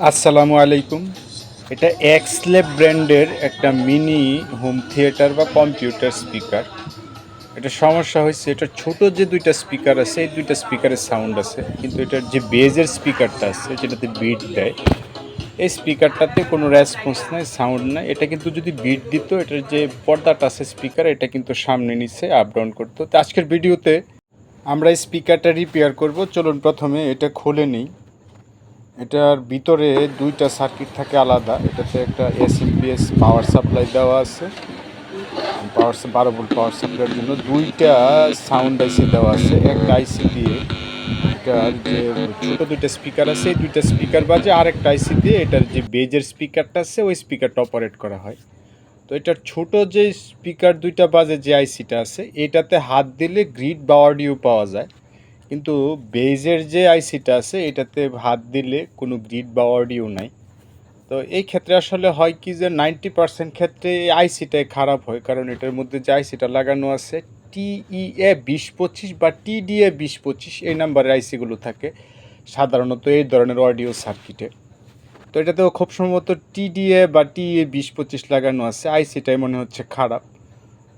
আসসালামু আলাইকুম। এটা এক্সলেব ব্র্যান্ডের একটা মিনি হোম থিয়েটার বা কম্পিউটার স্পিকার। এটা সমস্যা হয়েছে, এটা ছোট যে দুইটা স্পিকার আছে, এই দুইটা স্পিকারের সাউন্ড আছে, কিন্তু এটার যে বেজের স্পিকারটা আছে, যেটাতে বিট দেয়, এই স্পিকারটাতে কোনো রেসপন্স নাই সাউন্ড নাই। এটা কিন্তু যদি বিট দিত, এটার যে পর্দাটা আছে স্পিকার, এটা কিন্তু সামনে নিচে আপ ডাউন করতো। তো আজকের ভিডিওতে আমরা এই স্পিকারটা রিপেয়ার করব। চলুন প্রথমে এটা খুলে নিই। এটার ভিতরে দুইটা সার্কিট থাকে আলাদা। এটাতে একটা এসএমপিএস পাওয়ার সাপ্লাই দেওয়া আছে। পাওয়ার বারো ভোল্ট পাওয়ার সাপ্লাইয়ের জন্য দুইটা সাউন্ড আইসি দেওয়া আছে, একটা আইসি দিয়ে। এটার যে ছোটো দুইটা স্পিকার আছে, এই দুইটা স্পিকার বাজে আর একটা আইসি দিয়ে এটার যে বেজের স্পিকারটা আছে, ওই স্পিকারটা অপারেট করা হয়। তো এটার ছোট যে স্পিকার দুইটা বাজে যে আইসিটা আছে, এটাতে হাত দিলে গ্রিড বা অডিও পাওয়া যায়। কিন্তু বেজের যে আইসিটা আছে, এটাতে হাত দিলে কোনো গ্রিড বা অডিও নাই। তো এই ক্ষেত্রে আসলে হয় কি যে নাইনটি পার্সেন্ট ক্ষেত্রে এই আইসিটাই খারাপ হয়, কারণ এটার মধ্যে যে আইসিটা লাগানো আছে টিইএ বিশ পঁচিশ বা টিডিএ বিশ পঁচিশ, এই নাম্বারের আইসিগুলো থাকে। সাধারণত এই ধরনের অডিও সার্কিটে তো এটাতেও খুব সম্ভবত টিডিএ বা টিএ বিশ পঁচিশ লাগানো আছে আইসিটাই মনে হচ্ছে খারাপ।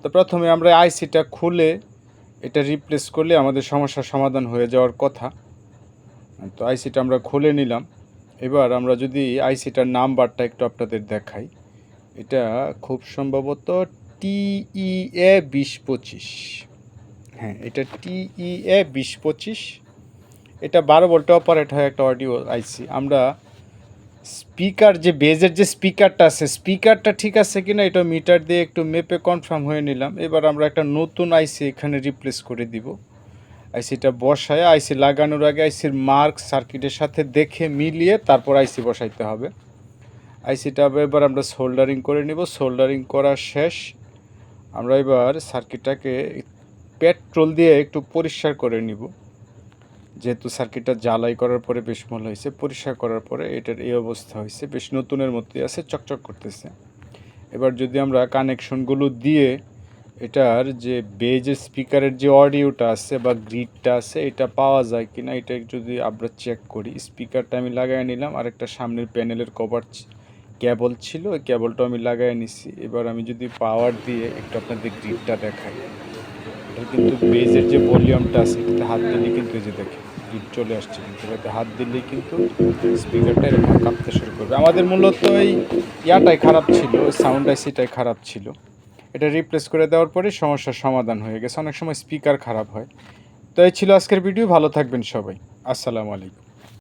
তো প্রথমে আমরা আইসিটা খুলে এটা রিপ্লেস করলে আমাদের সমস্যার সমাধান হয়ে যাওয়ার কথা। তো আইসিটা আমরা খুলে নিলাম। এবার আমরা যদি আইসিটার নাম্বারটা একটু আপনাদের দেখাই। এটা খুব সম্ভবত টিইএ বিশ পঁচিশ হ্যাঁ এটা টিইএ বিশ পঁচিশ এটা বারো ভোল্টে অপারেট হয় একটা অডিও আইসি আমরা স্পিকার যে, বেজের যে স্পিকারটা আছে, স্পিকারটা ঠিক আছে কিনা এটা মিটার দিয়ে একটু মেপে কনফার্ম হয়ে নিলাম। এবার আমরা একটা নতুন আইসি এখানে রিপ্লেস করে দিব। আইসিটা বসায় আইসি লাগানোর আগে আইসির মার্ক সার্কিটের সাথে দেখে মিলিয়ে তারপর আইসি বসাইতে হবে। আইসিটা এবার আমরা সোল্ডারিং করে নিব। সোল্ডারিং করা শেষ। আমরা এবার সার্কিটটাকে পেট্রোল দিয়ে একটু পরিষ্কার করে নিব। যেহেতু সার্কিটটা জ্বালাই করার পরে বেশ মনে হয়েছে, পরিষ্কার করার পরে এটার এই অবস্থা হয়েছে, বেশ নতুনের মতোই আছে, চকচক করতেছে। এবার যদি আমরা কানেকশনগুলো দিয়ে এটার যে বেজের স্পিকারের যে অডিওটা আছে বা গ্রিডটা আছে, এটা পাওয়া যায় কি না এটা যদি আমরা চেক করি। স্পিকারটা আমি লাগাই নিলাম আর একটা সামনের প্যানেলের কভার ক্যাবল ছিল, ওই কেবলটা আমি লাগাই নিছি। এবার আমি যদি পাওয়ার দিয়ে একটু আপনাদের গ্রিডটা দেখাই। এটা কিন্তু বেজের যে ভলিউমটা আছে, এটাতে হাত দিলে কিন্তু যে দেখে গিট চলে আসছে কিন্তু এটাতে হাত দিলেই কিন্তু স্পিকারটা এরকম কাঁপতে শুরু করবে। আমাদের মূলত এই ইয়াটাই খারাপ ছিল সাউন্ড আইসিটাই খারাপ ছিল। এটা রিপ্লেস করে দেওয়ার পরে সমস্যার সমাধান হয়ে গেছে। অনেক সময় স্পিকার খারাপ হয়। তো এই ছিল আজকের ভিডিও ভালো থাকবেন সবাই। আসসালামু আলাইকুম।